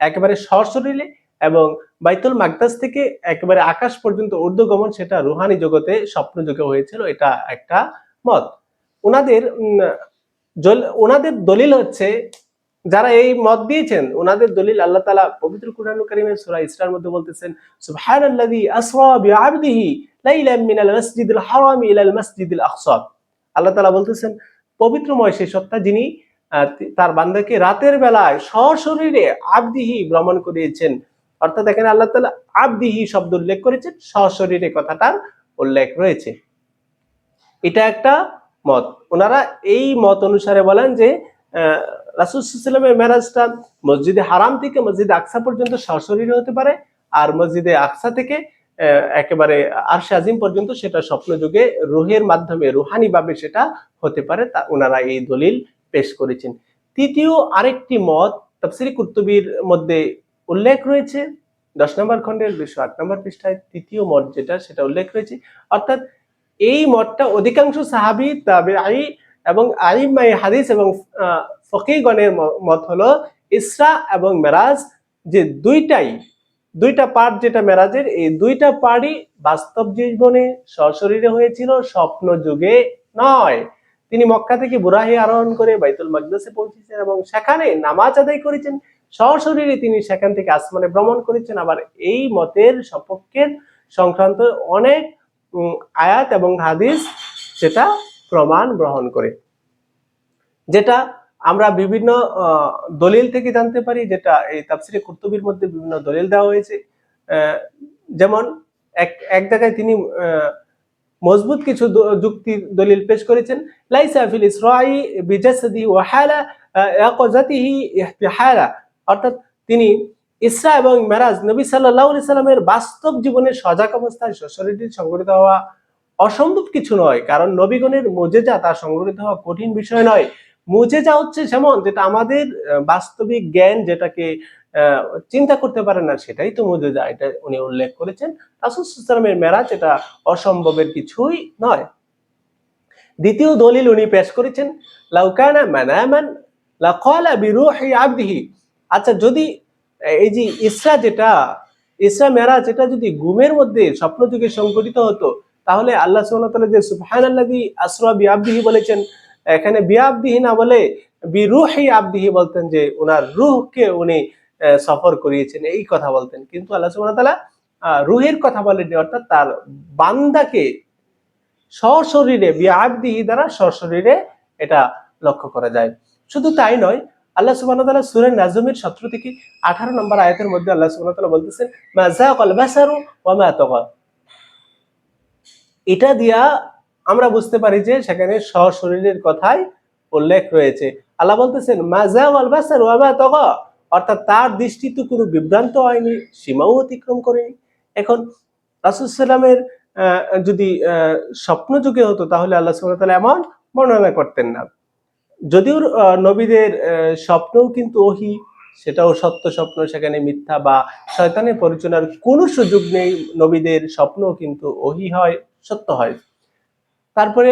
একেবারে সশরীরে এবং বাইতুল মাকদাস থেকে একেবারে আকাশ পর্যন্ত ঊর্ধ্বগমন সেটা রুহানি জগতে, স্বপ্ন যুগে হয়েছিল, এটা একটা মত। ওনাদের ওনাদের দলিল হচ্ছে, যারা এই মত দিয়েছেন ওনাদের দলিল আল্লাহ তালা পবিত্র কুরআন কারিমের সূরা ইসরার মধ্যে বলতেছেন, সুবহানাল্লাযী আসরা বিআবদিহি লাইলাম মিনাল মাসজিদিল হারাম ইলাল মাসজিদিল আকসা। আল্লাহ তাআলা বলতেছেন, পবিত্রময় সেই সত্তা যিনি তার বান্দাকে রাতের বেলায় সশরীরে আবদিহি ভ্রমণ করিয়েছেন। অর্থাৎ এখানে আল্লাহ তাআলা আবদিহি শব্দ উল্লেখ করেছেন, সশরীরে কথাটার উল্লেখ রয়েছে। এটা একটা মত। ওনারা এই মত অনুসারে বলেন যে রাসুলামের মেরাজটা মসজিদে হারাম থেকে মসজিদে আকসা পর্যন্ত সশরীরে হতে পারে আর মসজিদে আকসা থেকে একেবারে আরশে আজিম পর্যন্ত সেটা স্বপ্ন যুগে রুহের মাধ্যমে রুহানি ভাবে সেটা হতে পারে। তা ওনারা এই দলিল পেশ করেছেন। তৃতীয় আরেকটি মত তাফসিরি কুর্তুবির মধ্যে উল্লেখ রয়েছে, দশ নম্বর খণ্ডের দুশো আট নম্বর পৃষ্ঠায় তৃতীয় মত যেটা, সেটা উল্লেখ রয়েছে। অর্থাৎ এই মতটা অধিকাংশ সাহাবি তাবে আই এবং আইমাই হাদিস এবং ফকিগণের মত হলো ইসরা এবং মেরাজ। যে দুইটাই, দুইটা পার্ট যেটা মেরাজের, এই দুইটা পার্টই বাস্তব জীবনে সশরীরে হয়েছিল স্বপ্ন যুগে নয়। তিনি মক্কা থেকে বুরাহি আরোহণ করে বাইতুল মাকদাসে পৌঁছেছেন এবং সেখানে নামাজ আদায় করেছেন। সশরীরে তিনি সেখান থেকে আসমানে ভ্রমণ করেছেন। আবার এই মতের সপক্ষের সংক্রান্ত অনেক আয়াত এবং হাদিস সেটা প্রমাণ গ্রহণ করে। যেটা আমরা বিভিন্ন দলিল থেকে জানতে পারি যেটা এই তাফসিরে কুর্তুবির মধ্যে বিভিন্ন দলিল দেওয়া হয়েছে। যেমন এক এক জায়গায় তিনি আহ, মজবুত কিছু যুক্তি দলিল পেশ করেছেন। লাইসা ইসরাই বিজাসদি ওয়া হালা ইয়াকাজাতিহি ইহতিহালা অর্থাৎ তিনি ইসরা এবং মেরাজ নবী আলাইহি সাল্লামের বাস্তব জীবনের সজাগ অবস্থায় সশরীরে সংগঠিত হওয়া অসম্ভব কিছু নয়, কারণ নবীগণের মুজেজা তা সংগঠিত হওয়া কঠিন বিষয় নয়। মুজেজা হচ্ছে যেমন যেটা আমাদের বাস্তবিক জ্ঞান যেটাকে চিন্তা করতে পারে না, সেটাই তো মুজেজা এটা উনি উল্লেখ করেছেন। রাসুলামের মেরাজ এটা অসম্ভবের কিছুই নয়। দ্বিতীয় দলিল উনি পেশ করেছেন লাউকানা মানামান লাকালা বিরুহি আবদিহি। আচ্ছা যদি এই যে ইসরা যেটা, ইসরা মেরাজ এটা যদি গুমের মধ্যে স্বপ্ন যুগে সংঘটিত হতো, তাহলে আল্লাহ তাআলা যে সুবহানাল্লাযী আসরা বিআবদিহি বলেছেন, এখানে বিআবদিহি না বলে বিরুহি আবদিহি বলতেন যে ওনার রুহকে উনি সফর করিয়েছেন, এই কথা বলতেন। কিন্তু আল্লাহ সুবহানাহু তাআলা রুহের কথা বলেননি, অর্থাৎ তার বান্দাকে সশরীরে বিআবদিহি দ্বারা সশরীরে এটা লক্ষ্য করা যায়। শুধু তাই নয়, আল্লাহ সুবহানাহু ওয়া তাআলা সূরা নাজমের 17 থেকে 18 নম্বর আয়াতের মধ্যে আল্লাহ সুবহানাহু ওয়া তাআলা বলতেছেন, মা যাকাল বাসারু ওয়া মা তাগা। এটা দিয়া আমরা বুঝতে পারি যে সেখানে সশরীরের কথাই উল্লেখ রয়েছে। আল্লাহ বলতেছেন, মা যাকাল বাসারু ওয়া মা তাগা। অর্থাৎ তার দৃষ্টি তো কোনো বিভ্রান্ত হয়নি, সীমাও অতিক্রম করেনি। এখন রাসূল সাল্লামের যদি স্বপ্ন যুগে হতো, তাহলে আল্লাহ সুবহানাহু ওয়া তাআলা এমন বর্ণনা করতেন না। যদিও নবীদের স্বপ্নও কিন্তু ওহি, সেটাও সত্য স্বপ্ন, সেখানে মিথ্যা বা শয়তানের পরিচালনার কোনো সুযোগ নেই, নবীদের স্বপ্নও কিন্তু ওহি হয়, সত্য হয়। তারপরে,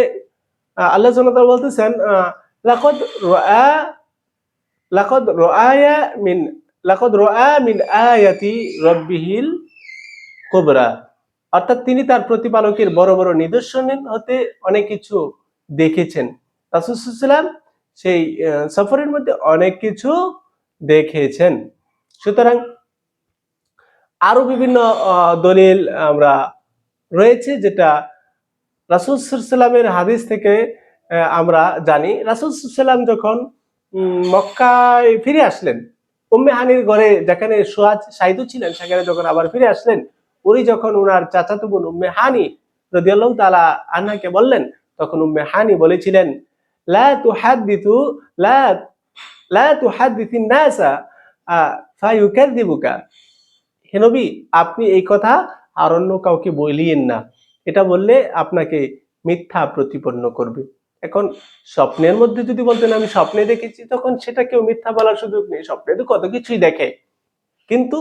আল্লাহ সুবহানাহু বলতেছেন লাকদ লাকদ রাআয়া মিন, লাকদ রাআ মিন আয়াতি রাব্বিহিল কুবরা। অর্থাৎ তিনি তার প্রতিপালকের বড় বড় নিদর্শনের হতে অনেক কিছু দেখেছেন। রাসুসাল্লাম সেই সফরের মধ্যে অনেক কিছু দেখেছেন। সুতরাং আরও বিভিন্ন দলিল আমরা রয়েছে যেটা রাসুল সাল্লামের হাদিস থেকে আমরা জানি। রাসুল সাল্লাম যখন মক্কায় ফিরে আসলেন। উম্মে হানির ঘরে যেখানে সোয়াজ সাইদু ছিলেন, সেখানে যখন আবার ফিরে আসলেন, উনি যখন উনার চাচাতো বোন উম্মে হানি রাদিয়াল্লাহু তাআলা আনহাকে বললেন, তখন উম্মে হানি বলেছিলেন, লা আপনি এই কথা আর অন্য কাউকে বলিয়েন না। এটা বললে আপনাকে মিথ্যা প্রতিপন্ন করবে। এখন স্বপ্নের মধ্যে যদি বলতেন আমি স্বপ্নে দেখেছি, তখন সেটা কেউ মিথ্যা বলার সুযোগ নেই। স্বপ্নে তো কত কিছুই দেখে। কিন্তু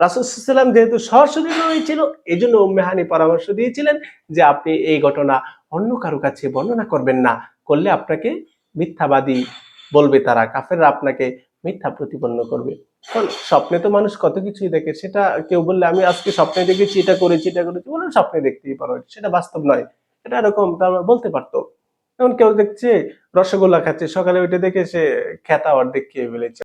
রাসুসাল্লাম যেহেতু সরাসরি রয়েছিল এই জন্য উম্মেহানি পরামর্শ দিয়েছিলেন যে আপনি এই ঘটনা অন্য কারও কাছে বর্ণনা করবেন না। করলে আপনাকে মিথ্যাবাদী বলবে তারা, কাফেররা আপনাকে মিথ্যা প্রতিপন্ন করবে। কারণ স্বপ্নে তো মানুষ কত কিছুই দেখে, সেটা কেউ বললে আমি আজকে স্বপ্নে দেখেছি, এটা করেছি এটা করেছি বলুন স্বপ্নে দেখতেই পারো, সেটা বাস্তব নয়। এটা এরকম তারা বলতে পারতো। এমন কেউ দেখছে রসগোল্লা খাচ্ছে সকালে উঠে দেখে সে খেতা অর্ধেক খেয়ে ফেলেছে।